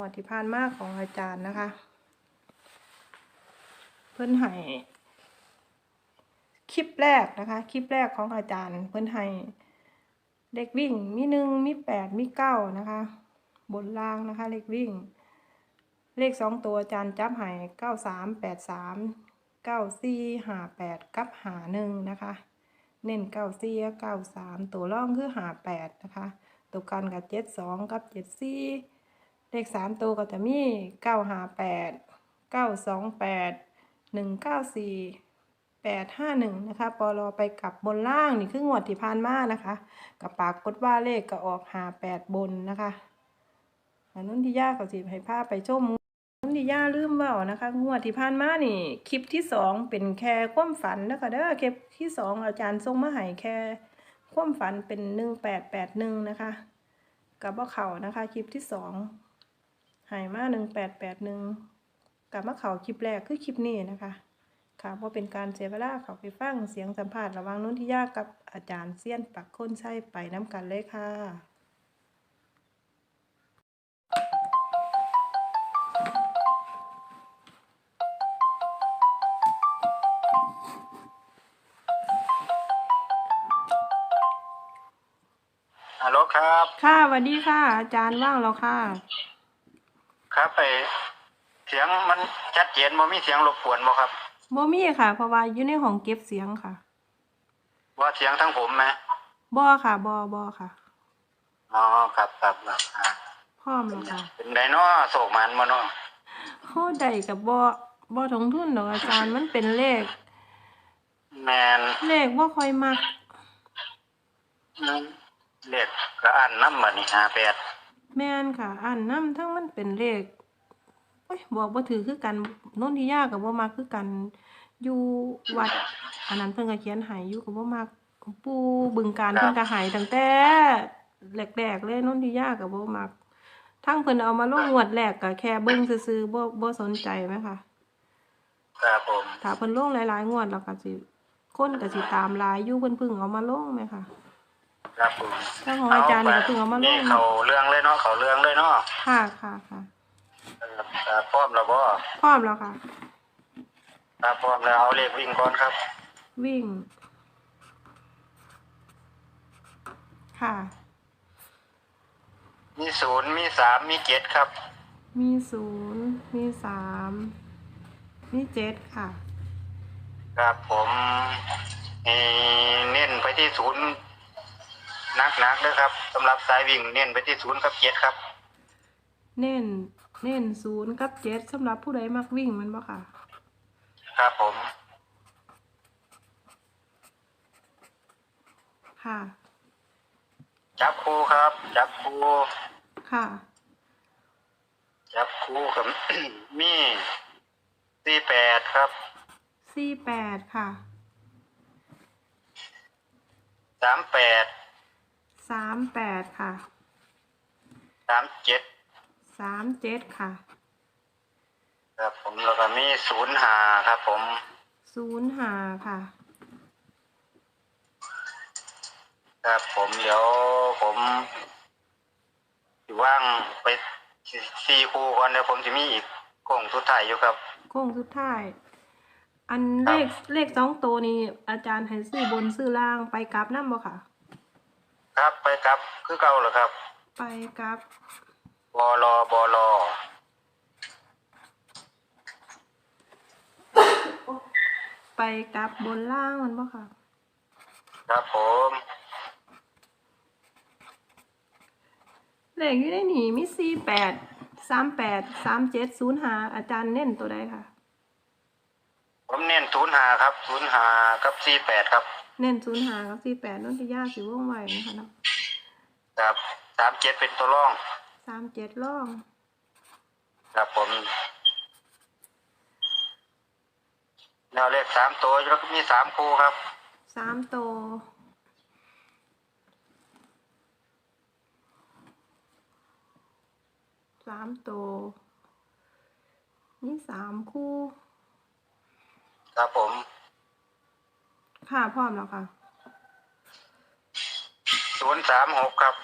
งวดที่ผ่านมาของอาจารย์นะคะ เพิ่อนให้คลิปแรกนะคะ คลิปแรกของอาจารย์ เพิ่อนให้เด็กวิ่งมีหนึ่งมีแปดมีเก้านะคะ บนล่างนะคะ เลขวิ่ง เลขสองตัวอาจารย์จับให้เก้าสามแปดสามเก้าสี่หาแปดกับหาหนึ่งนะคะ เน้นเก้าสี่เก้าสามตัวร่องคือหาแปดนะคะ ตัวกันกับเจ็ดสองกับเจ็ดสี่ เลขสามตัวก็จะมีเก้าหาแปดเก้าสองแปดหนึ่งเก้าสี่แปดห้าหนึ่งนะคะปอลอไปกลับบนล่างนี่คืองวดที่ผ่านมานะคะกับปากกดว่าเลขก็ออกหาแปดบนนะคะอันนู้นที่ย่าก็สิให้พาไปชมนุ่นที่ย่าลืมเว่านะคะ งวดที่ผ่านมานี่ คลิปที่สองเป็นแค่ความฝันนะคะเด้อคลิปที่สองอาจารย์ส่งมาให้แค่ความฝันเป็นหนึ่งแปดแปดหนึ่งนะคะกับว่าเข่านะคะ คลิปที่สอง หายมาหนึ่งแปดแปดหนึ่งกับว่าเขาคลิปแรกคือคลิปนี้นะคะ ค่ะเพราะเป็นการเสียเวลาเขาไปฟังเสียงสัมภาษณ์ระหว่างนุ่นที่ยากกับอาจารย์เซียนปักค้นใช่ไปน้ำกันเลยค่ะฮัลโหลครับ ค่ะสวัสดีค่ะ อาจารย์ว่างแล้วค่ะครับ ไปเสียงมันชัดเจนบ่มีเสียงรบกวนบ่ครับโมมี่ค่ะ เพราะว่าอยู่ในห้องเก็บเสียงค่ะว่าเสียงทั้งผมไหมบอค่ะบอบอค่ะอ๋อครับครับครับอ่าพร้อมแล้วค่ะเป็นไดเนาะโศกมันบ่เนาะโคใดกับบอบอทงทุนดอกอาจารย์มันเป็นเลข แมนเลขว่าค่อยมักอืมเลขกระอันน้ำบัดนี้58แม่นค่ะอันน้ำทั้งมันเป็นเลขโอ้ยบอกบ่ถือคือกันโน่นที่ยากกับบ่มักคือกันอยู่วัดอันนั้นเพิ่นก็เขียนให้อยู่กับบ่มักปู่บึงการเพิ่นก็ให้ตั้งแต่แรกๆเลยโน่นที่ยากกับบ่มักทั้งเพิ่นเอามาลงงวดแรกก็แค่เบิ่งซื่อๆบ่บ่สนใจไหมคะครับผมถ้าเพิ่นลงหลายๆงวดแล้วก็สิคนก็สิตามหลายอยู่เพิ่นเพิ่งเอามาลงไหมคะครับผมถ้าของอาจารย์นี่ก็เพิ่งเอามาลนี่งเขาเรื่องเลยเนาะเขาเรื่องเลยเนาะค่ะค่ะค่ะ ครับครับพร้อมแล้วบ่พร้อมแล้วค่ะครับพร้อมแล้วเอาเลขวิ่งก่อนครับ วิ่ง ค่ะ มีศูนย์มีสามมีเจ็ดครับ มีศูนย์มีสามมีเจ็ดค่ะ ครับผมเอ่อเน้นไปที่ศูนย์นักนักๆเลยครับสำหรับสายวิ่งเน้นไปที่ศูนย์กับเจ็ดครับ เน้น เน้นศูนย์กับเจ็ดสำหรับผู้ใดมักวิ่งแมันบ่ค่ะ ครับผม ค่ะ จับคู่ครับ จับคู่ค่ะ จับคู่กับ มีสี่แปดครับสี่แปดค่ะ สามแปดสามแปดค่ะ สามเจ็ด สามเจ็ดค่ะครับผมแล้วก็มีศูนย์หาครับ ผมศูนย์ห้าค่ะ ครับผมเดี๋ยวผมสิว่างไปสี่คู่ก่อนเดี๋ยวผมจะมีอีกโค้งสุดท้ายอยู่ครับ โค้งสุดท้าย อันครัเลบขเลขสองตัวนี้อาจารย์ให้ซื้อบนซื้อล่างไปกลับนั่นบ่ค่ะ ครับไปครับคือเก่าเหรอครับ ไปกลับ บอลอบอลอไปกลับบนล่างมันบ่ค่ะ ครับผมเลขอยู่ในนี่มีสี่แปดสามแปดสามเจ็ดศูนย์หาอาจารย์เน้นตัวใดค่ะ ผมเน้นศูนย์หาครับศูนย์หากับสี่แปดครับ เน้นศูนย์หากับสี่แปดนนทิยาสิว่องไวนะคะเนาะครับสามเจ็ดเป็นตัวร่องสามเจ็ดล่อง ครับผมแนวเลขสามตัวแล้วก็มีสามคู่ครับสามโตวสามโตวนี่สามคู่ ครับผม ค่ะพร้อมแล้วค่ะศูนย์สามหกครับ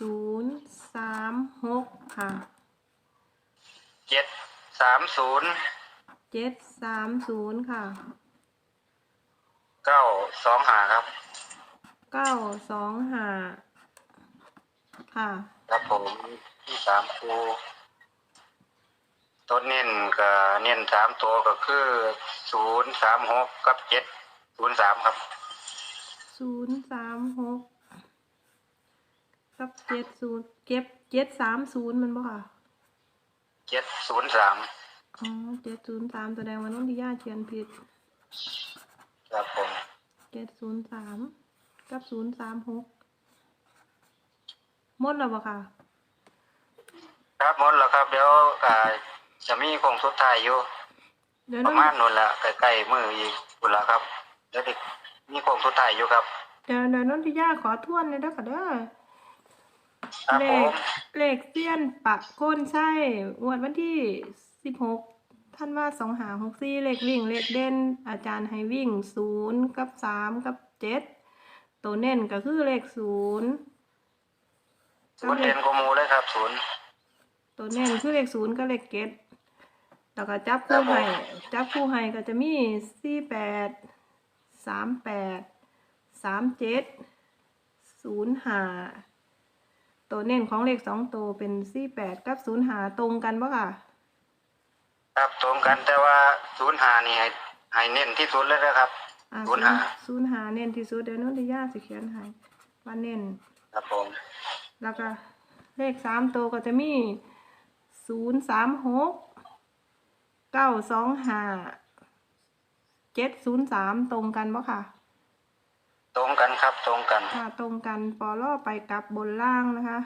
ศูนย์สามหกค่ะจ็ดสามศูนย์เจ็ดสามศูนย์ค่ะเก้าสองหาครับ เก้าสองห้าค่ะ ครับผมที่สามคูต้นเน้นกับเน้นสามตัวก็คือศูนย์สามหกกับเจ็ดศูนย์สามครับศูนย์สามหก กับเจ็ดศูนย์เก็บเจ็ดสามศูนย์มันบ่ค่ะเจ็ดศูนย์สามอ๋อเจ็ดศูนย์สามแสดงว่าน้องดิยาเขียนผิดครับผมเจ็ดศูนย์สามกับศูนย์สามหกหมดแล้วบ่ค่ะ ครับหมดแล้วครับเดี๋ยวอ่าจะมีโคงสุดท้ายอยู่เดี๋ยวปน้อระงมาณนู้นละใกล้ๆมืออีกคุนละครับเดี๋ยวอีกมีโคงสุดท้ายอยู่ครับ เดี๋ยวเดี๋ยวน้องดิยาขอทวนเลยเด้อค่ะเด้อ ครับเลผขมเลขเสี้ยนปักโคนใช่งวดวันที่สิบหกท่านว่าสองหาหกสี่เลขวิ่ง เลขเด่น อาจารย์ให้วิ่งศูนย์กับสามกับเจ็ดตัวเน้นก็คือเลขศูนย์ศูนย์เด่นกว่าหมูเลยครับศูนย์ตัวเน้นคือเลขศูนย์กับเลขเจ็ดแล้วก็จับคู่ให้จับคู่ให้ก็จะมีสี่แปดสามแปดสามเจ็ดศูนย์หา ตัวเน้นของเลขสองตัวเป็นสี่แปดกับศูนย์หาตรงกันปะค่ะ ครับตรงกันแต่ว่าศูนย์หานี่ให้ให้เน้นที่สุดเลยนะครับ อ่าศูนย์หา ศูนย์หาเน้นที่สุดเดี๋ยวนุ่นที่ย่าสิเขียนให้ว่าเน้น ครับผมแล้วก็เลขสามตัวก็จะมีศูนย์สามหกเก้าสองห้าเจ็ดศูนย์สามตรงกันปะค่ะ ตรงกันครับตรงกันค่ะตรงกันปอล่อไปกลับบนล่างนะคะ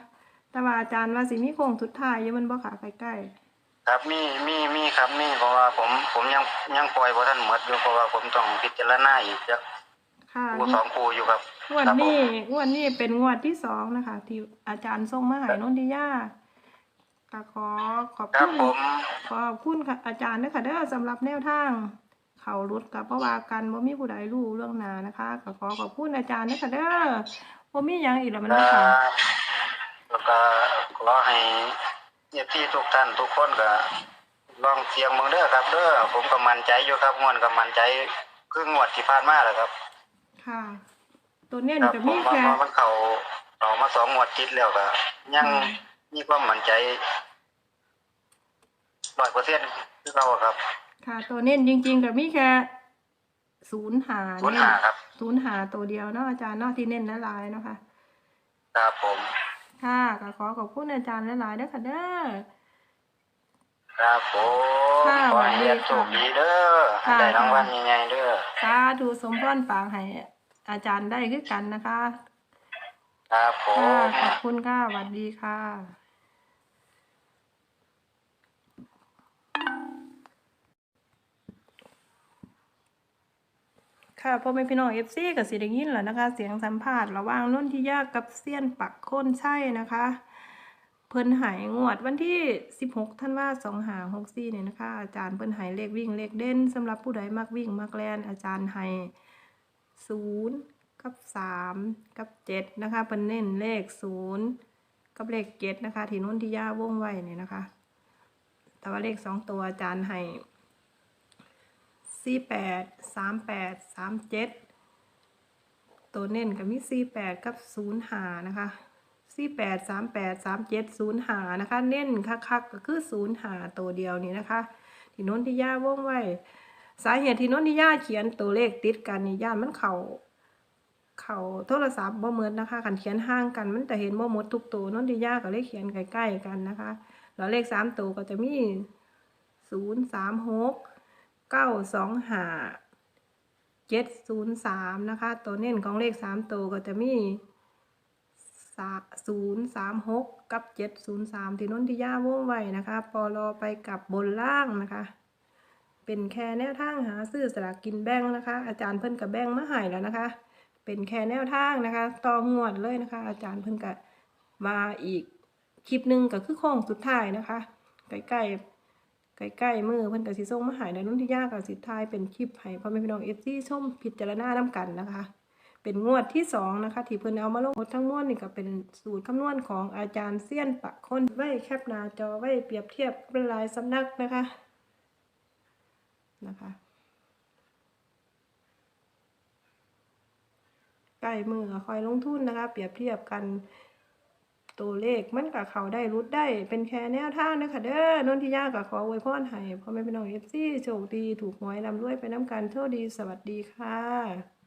แต่ว่าอาจารย์ว่าสิมีโค้งสุดท้ายอยู่มันบ่ค่ะใกล้ครับมีมีมีครับมีเพราะว่าผมผมยังยังปล่อยบ่ทันหมดอยู่เพราะว่าผมต้องพิจารณาอีกจักๆค่ะคู่สองคู่อยู่ครับงวดครับผมนี้งวดนี้เป็นงวดที่สองนะคะ ที่อาจารย์ส่งมาให้นนทิยาก็ขอขอบครัคุบณผมขอบคุณค่ะอาจารย์ด้วยค่ะเด้อสำหรับแนวทาง เขารุดกับเพราะว่ากันบ่มีผู้ใดรู้เรื่องหนานะคะก็ขอขอบคุณอาจารย์ด้วยค่ะเด้อบ่มีหยังอีกแล้วมันคบ่รัค่ะบแล้วก็ขอให้เอฟที่ทุกท่านทุกคนก็ลองเสียงเมืองเด้อครับเด้อผมก็มั่นใจอยู่ครับงวดก็มั่นใจครึ่งงวดที่ผ่านมาแล้วครับ ค่ะ ตัวเน้นครับก็ผมีมว่าแค่ว่ามันเข้าเอามาสองงวดติดแล้วก็ยังมีความมั่นใจร้อยเปอร์เซ็นต์คือเราอะครับ ค่ะ ตัวเน้นจริง ๆก็มีแค่ศูนย์หาศูนย์หาครับ ศูนย์หาตัวเดียวเนาะอาจารย์เนาะที่เน้นละลายเนาะค่ะ ครับผม ค่ะก็ขอขอบคุณอาจารย์หลายๆด้วยค่ะเด้อ ครับผมค่ะขอให้เรียนโชคดีเด้อค่ะ ได้รางวัลใหญ่ๆเด้อ สาธุสมพรปากให้อาจารย์ได้คือกันนะคะ ครับผค่ะ ม ขอบคุณค่ะสวัสดีค่ะ ค่ะพ่อแม่พี่น้องเอฟซีกับสิได้ยินแล้วนะคะ เสียงสัมภาษณ์ระหว่างนุ่นที่ยากกับเซียนปักโคนใช่นะคะ เพิ่นหายงวดวันที่ 16ท่านว่า2หา64เนี่ยนะคะ อาจารย์เพิ่นหายเลขวิ่งเลขเด่นสำหรับผู้ใดมักวิ่งมักแล่นอาจารย์ให้0กับ3กับ7นะคะเพิ่นเน้นเลข0กับเลข7นะคะ ที่นุ่นที่ยาว่งไว้เนี่ยนะคะ แต่ว่าเลข2ตัวอาจารย์ ให้48 38 37ตัวเน้นก็มี48กับ0หานะคะ48 38 37 0หานะคะ เน้นคักๆก็คือ0หาตัวเดียวนี้นะคะที่น้นที่ย่าวงไว้สาเหตุที่น้นที่ย่าเขียนตัวเลขติดกันนี่ย่านมันเขาเข่าโทรศัพท์บ่เหมือนนะคะกันเขียนห่างกันมันแต่เห็นบ่หมดทุกตัวน้นที่ย่าก็เลยเขียนใกล้ๆกันนะคะ แล้วเลขสามตัวก็จะมี 0 3 6 9 2 5 7 0 3นย์สามนะคะ ตัวเน้นของเลขสามตัวก็จะมีศูนย์สามหกกับเจ็ดศูนย์สามที่นนทิยาว่องไวนะคะ ปอลอไปกับบนล่างนะคะ เป็นแค่แนวทางหาซื้อสลากกินแบ่งนะคะ อาจารย์เพิ่นกับแบ่งมาให้แล้วนะคะ เป็นแค่แนวทางนะคะต่องวดเลยนะคะ อาจารย์เพิ่นกับมาอีกคลิปหนึ่งก็คือโค้งสุดท้ายนะคะใกล้ๆ ใกล้ๆมือเพิ่นกับสิส่งมาหายในนุ่นที่ยากกับสิทายเป็นคลิปให้พ่อแม่พี่น้องเอฟซีชมพิจารณาน้กันนะคะ เป็นงวดที่สองนะคะที่เพิ่นเอามาลงหมดทั้งมวลนี่ก็เป็นสูตรคำนวณของอาจารย์เซียนปะคนไว้แคปหน้าจอไว้เปรียบเทียบเป็นลายสำนักนะคะนะคะใกล้มือคอยลงทุนนะคะ เปรียบเทียบกัน ตัวเลขมันกับเขาได้รุดได้ เป็นแค่แนวทางนะคะเด้อนนทิยากับขออวยพรให้พ่อแม่พี่น้องเอฟซีโชคดีถูกหวยลำรวยไปน้ำกันโชคดีสวัสดีค่ะ